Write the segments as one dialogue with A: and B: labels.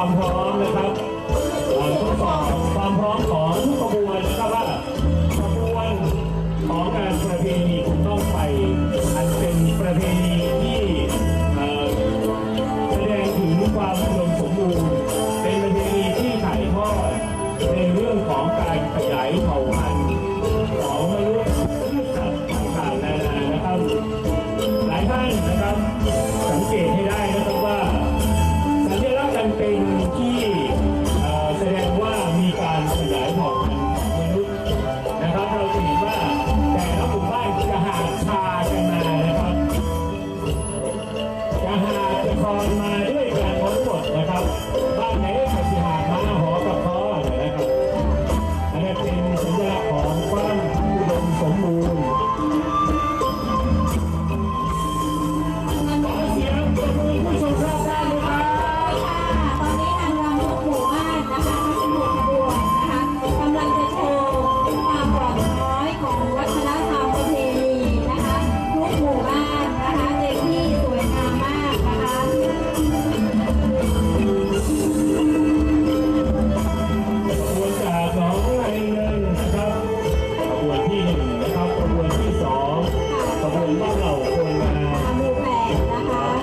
A: ความพร้อมนะครับหลัทดสอบความพร้อมของทุกขบวน ที่แสดงว่ามีการขยายหมอกพันมนุษย์นะครับเราจะเห็นว่าแต่ละหมู่มบ้านจะหาชากันมานะครับจะหางจะคอนมา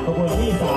A: 不过，一。